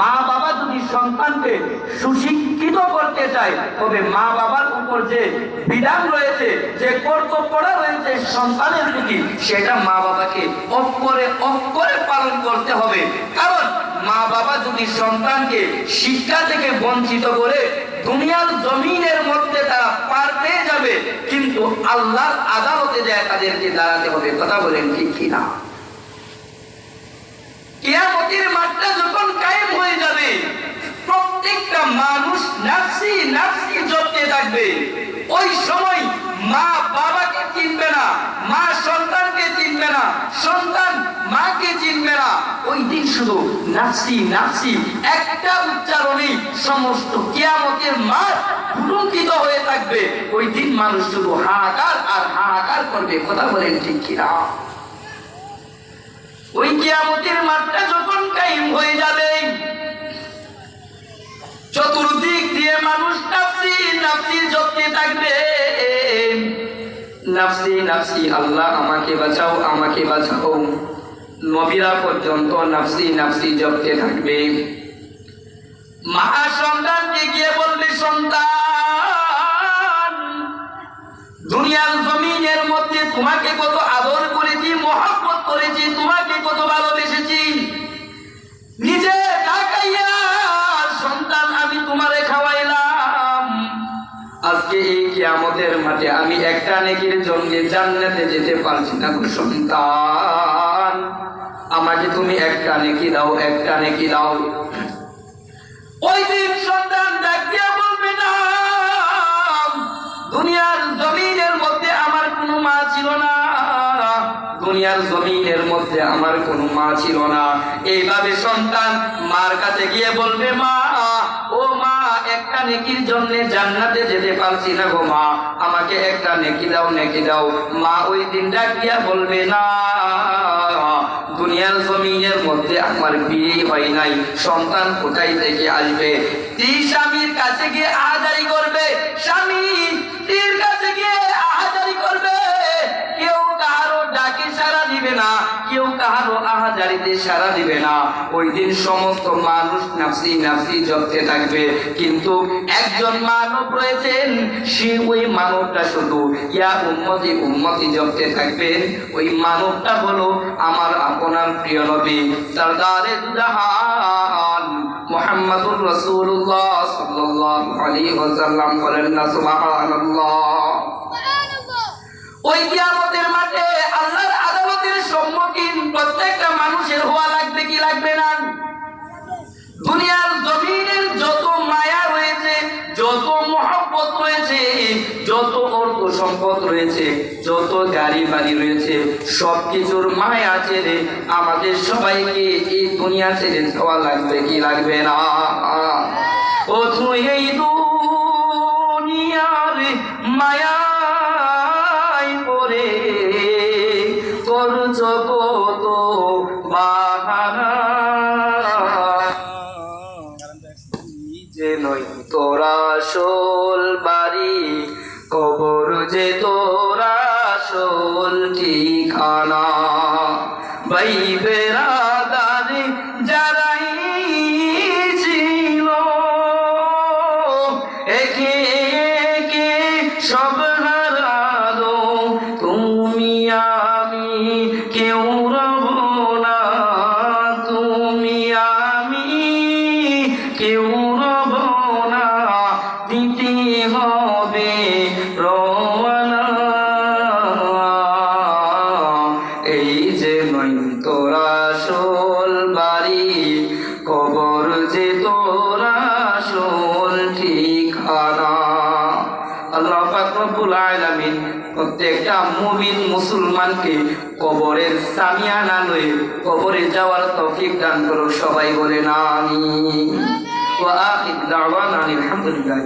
মা বাবা যদি সন্তানকে সুশিক্ষিত করতে চায়, তবে মা বাবার উপর যে বিধান রয়েছে, যে কর্তব্যটা রয়েছে সন্তানের প্রতি, সেটা মা বাবাকে অক্ষরে অক্ষরে পালন করতে হবে। কারণ মা বাবা যদি সন্তানকে শিক্ষা থেকে বঞ্চিত করে দুনিয়ার জমিনের মধ্যে তারা পার পেয়ে যাবে, কিন্তু আল্লাহর আদালতে যায় তাদেরকে দাঁড়াতে হবে। কথা বলেন ঠিক কিনা? কিয়ামতের মাঠটা যখন কায়েম হয়ে যাবে, প্রত্যেকটা মানুষ নাফসি নাফসি জপতে থাকবে। ওই সময় মা বাবাকে চিনবে না, মা সন্তানকে চিনবে না, সন্তান মাকে চিনবে না। ওই দিন শুধু নাফসি নাফসি, একটা উচ্চারণেই সমস্ত কিয়ামতের মাঠ পুলঙ্কিত হয়ে থাকবে। ওই দিন মানুষ শুধু হাহাকার আর হাহাকার করবে, কথা বলেন ঠিক কিনা? ওই কিয়ামতের মাঠটা যখন হয়ে যাবে, চতুর্দিক দিয়ে মানুষ নাফসি নাফসি থাকবে। নাফসি নাফসি, আল্লাহ আমাকে বাঁচাও আমাকে বাঁচাও। নবীরা পর্যন্ত নাফসি নাফসি জপতে থাকবে। গিয়ে বলবে, সন্তান, দুনিয়ার জমিনের মধ্যে তোমাকে কত কিয়ামতের মাঠে আমি একটা নেকির জন্য জান্নাতে যেতে পারছি না গো সন্তান। আমাকে তুমি একটা নেকি দাও, একটা নেকি দাও। ওই দিন সন্তান ডাক দিয়া বলবে না, দুনিয়ার জমিনের মধ্যে আমার কোনো মা ছিল না। দুনিয়ার জমিনের মধ্যে আমার কোনো মা ছিল না। এইভাবে সন্তান মার কাছে গিয়ে বলবে, মা একটা নেকির জন্য জান্নাতে যেতে পারছি না গো মা। আমাকে একটা নেকি দাও নেকি দাও। মা ওই দিনটা গিয়া বলবে, না, দুনিয়ার জমিনের মধ্যে আমার বিয়ে হয় নাই। সন্তান কোথায় থেকে আসবে? কাছে গিয়ে আহাজারি দিবে না কেউ কাহারো আহাজারিতে সারা দিবে না। ওই দিন সমস্ত মানুষ নাফসি নাফসি জপতে থাকবে। কিন্তু একজন মানব রয়েছেন সে ওই মানবটা শুধু ইয়া উন্মতি উন্মতি জপতে থাকবেন ওই মানবটা হলো আমার আপনার প্রিয় নবী। সরদারে জাহান মুহাম্মাদুর রাসূলুল্লাহ সাল্লাল্লাহু আলাইহি ওয়াসাল্লাম বলেন না সুবহানাল্লাহ। ওই কিয়ামতের সম্পদ রয়েছে, যত গাড়ি বাড়ি রয়েছে সব কিছুর মায়া ছেড়ে আমাদের সবাইকে এই দুনিয়া ছেড়ে যাওয়া লাগবে কি লাগবে না? ও তুই এই দুনিয়ার মায়ায় পড়ে করছ কত বাহানা যে নই, তোরা শোল বাড়ি কবর যে তোরা শোল ঠিকানা ভাই বেড়াদারে যারাই ছিল, একে একে সব হারালো। তুমি আমি, কেউ রব না। তুমি আমি, কেউ প্রত্যেকটা মুমিন মুসলমানকে কবরের সামিয়ানা লয়ে কবরে যাওয়ার তৌফিক দান করো সবাই বলে না আমি ওয়া আলহামদুলিল্লাহ